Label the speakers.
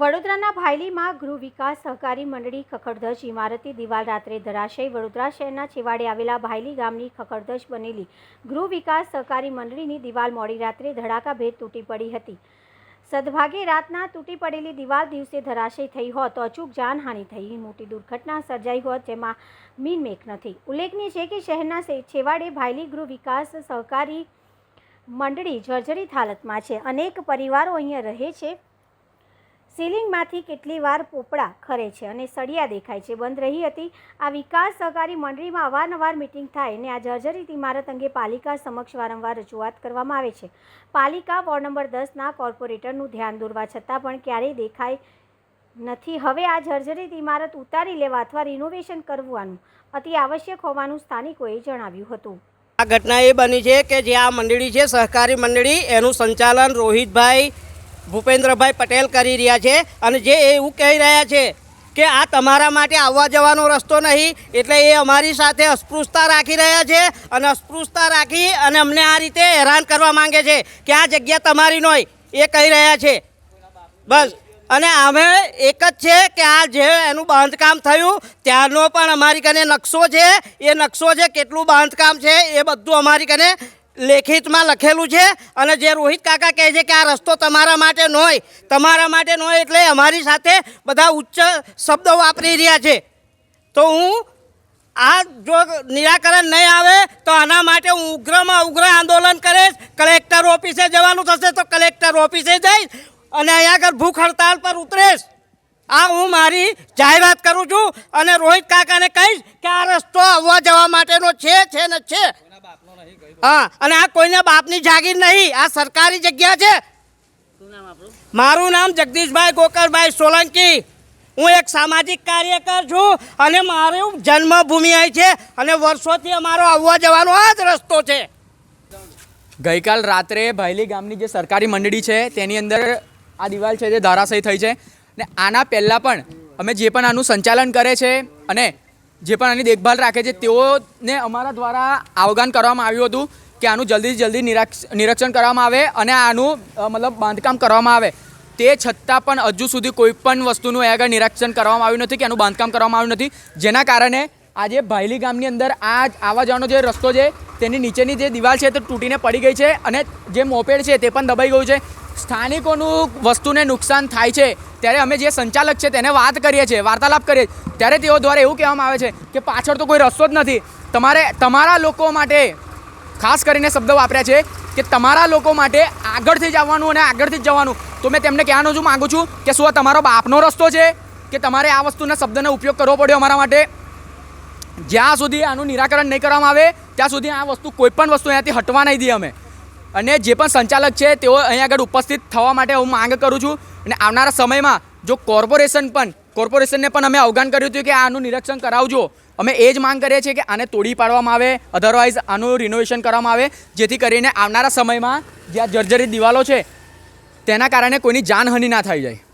Speaker 1: વડોદરાના ભાયલીમાં ગૃહ વિકાસ સહકારી મંડળી ખખડધજ ઇમારતી દિવાલ રાત્રે ધરાશય. વડોદરા શહેરના છેવાડે આવેલા ભાયલી ગામની ખખડધજ બનેલી ગૃહ વિકાસ સહકારી મંડળીની દિવાલ મોડી રાત્રે ધડાકાભેર તૂટી પડી હતી. સદભાગે રાતના તૂટી પડેલી દિવાલ દિવસે ધરાશય થઈ હોત તો અચૂક જાનહાનિ થઈ. મોટી દુર્ઘટના સર્જાઈ હોત જેમાં મીનમેક નથી. ઉલ્લેખનીય છે કે શહેરના છેવાડે ભાયલી ગૃહ વિકાસ સહકારી મંડળી જર્જરિત હાલતમાં છે. અનેક પરિવારો અહીંયા રહે છે. સીલિંગમાંથી કેટલી વાર પોપડા ખરે છે અને સળિયા દેખાય છે. બંધ રહી હતી. આ વિકાસ સહકારી મંડળીમાં અવારનવાર મિટિંગ થાય અને આ જર્જરિત ઇમારત અંગે પાલિકા સમક્ષ વારંવાર રજૂઆત કરવામાં આવે છે. પાલિકા વોર્ડ નંબર દસના કોર્પોરેટરનું ધ્યાન દોરવા છતાં પણ ક્યારેય દેખાય નથી. હવે આ જર્જરિત ઇમારત ઉતારી લેવા અથવા રિનોવેશન કરવાનું અતિ આવશ્યક હોવાનું સ્થાનિકોએ જણાવ્યું હતું.
Speaker 2: આ ઘટના એ બની છે કે જે આ મંડળી છે, સહકારી મંડળી, એનું સંચાલન રોહિતભાઈ ભૂપેન્દ્રભાઈ પટેલ કરી રહ્યા છે અને જે એવું કહી રહ્યા છે કે આ તમારા માટે આવવા જવાનો રસ્તો નહીં, એટલે એ અમારી સાથે અસ્પૃશ્યતા રાખી રહ્યા છે અને અસ્પૃશ્યતા રાખી અને અમને આ રીતે હેરાન કરવા માંગે છે કે આ જગ્યા તમારી નહીં એ કહી રહ્યા છે. બસ. અને અમે એક જ છે કે આ જે એનું બાંધકામ થયું, ત્યારનો પણ અમારી કને નકશો છે, એ નકશો છે કેટલું બાંધકામ છે, એ બધું અમારી કને લેખિતમાં લખેલું છે અને જે રોહિત કાકા કહે છે કે આ રસ્તો તમારા માટે ન હોય તમારા માટે ન હોય એટલે અમારી સાથે બધા ઉચ્ચ શબ્દો વાપરી રહ્યા છે. તો હું આ જો નિરાકરણ નહીં આવે તો આના માટે હું ઉગ્રમાં ઉગ્ર આંદોલન કરીશ, કલેક્ટર ઓફિસે જવાનું થશે તો કલેક્ટર ઓફિસે જઈશ અને અહીંયા આગળ ભૂખ હડતાલ પર ઉતરીશ. આ હું મારી જાહેરાત કરું છું અને રોહિત કાકાને કહીશ કે આ રસ્તો આવવા જવા માટેનો છે છે ને છે. હા અને આ કોઈના બાપની જાગીર નહીં આ સરકારી જગ્યા છે. મારું નામ જગદીશભાઈ ગોકળભાઈ સોલંકી. હું એક સામાજિક કાર્યકર છું અને મારું જન્મભૂમિ અહીં છે અને વર્ષોથી અમારો આવવા જવાનો આ જ રસ્તો છે.
Speaker 3: ગઈકાલ રાત્રે ભાયલી ગામની જે સરકારી મંડળી છે તેની અંદર આ દિવાલ છે જે ધારાશય થઈ છે. ને આના પહેલાં પણ અમે જે પણ આનું સંચાલન કરે છે અને જે પણ આની દેખભાલ રાખે છે, તેઓને અમારા દ્વારા આવગાન કરવામાં આવ્યું હતું કે આનું જલ્દીથી જલ્દી નિરીક્ષણ કરવામાં આવે અને આનું મતલબ બાંધકામ કરવામાં આવે. તે છતાં પણ હજુ સુધી કોઈ પણ વસ્તુનું એ આગળ નિરીક્ષણ કરવામાં આવ્યું નથી કે આનું બાંધકામ કરવામાં આવ્યું નથી. જેના કારણે આજે ભાયલી ગામની અંદર આ આવા જવાનો જે રસ્તો છે, તેની નીચેની જે દિવાલ છે તે તૂટીને પડી ગઈ છે અને જે મોપેડ છે તે પણ દબાઈ ગયું છે. સ્થાનિકોનું વસ્તુને નુકસાન થાય છે. ત્યારે અમે જે સંચાલક છે તેને વાત કરીએ છીએ, વાર્તાલાપ કરીએ ત્યારે તેઓ દ્વારા એવું કહેવામાં આવે છે કે પાછળ તો કોઈ રસ્તો જ નથી. તમારે તમારા લોકો માટે ખાસ કરીને શબ્દ વાપર્યા છે કે તમારા લોકો માટે આગળથી જ આવવાનું અને આગળથી જ જવાનું. તો મેં તેમને કહેવાનું જ માગું છું કે શું તમારો બાપનો રસ્તો છે કે તમારે આ વસ્તુના શબ્દનો ઉપયોગ કરવો પડ્યો અમારા માટે? જ્યાં સુધી આનું નિરાકરણ નહીં કરવામાં આવે, ત્યાં સુધી આ વસ્તુ કોઈ પણ વસ્તુ અહીંયાથી હટવા નહીં દઈએ અમે. અને જે પણ સંચાલક છે, તેઓ અહીં આગળ ઉપસ્થિત થવા માટે હું માંગ કરું છું. અને આવનારા સમયમાં જો કોર્પોરેશન પણ, કોર્પોરેશનને પણ અમે અવગાન કર્યું હતું કે આનું નિરીક્ષણ કરાવજો. અમે એ જ માંગ કરીએ છીએ કે આને તોડી પાડવામાં આવે અધરવાઇઝ આનું રિનોવેશન કરવામાં આવે. જેથી કરીને આવનારા સમયમાં જે આ જર્જરિત દિવાલો છે, તેના કારણે કોઈની જાનહાનિ ના થઈ જાય.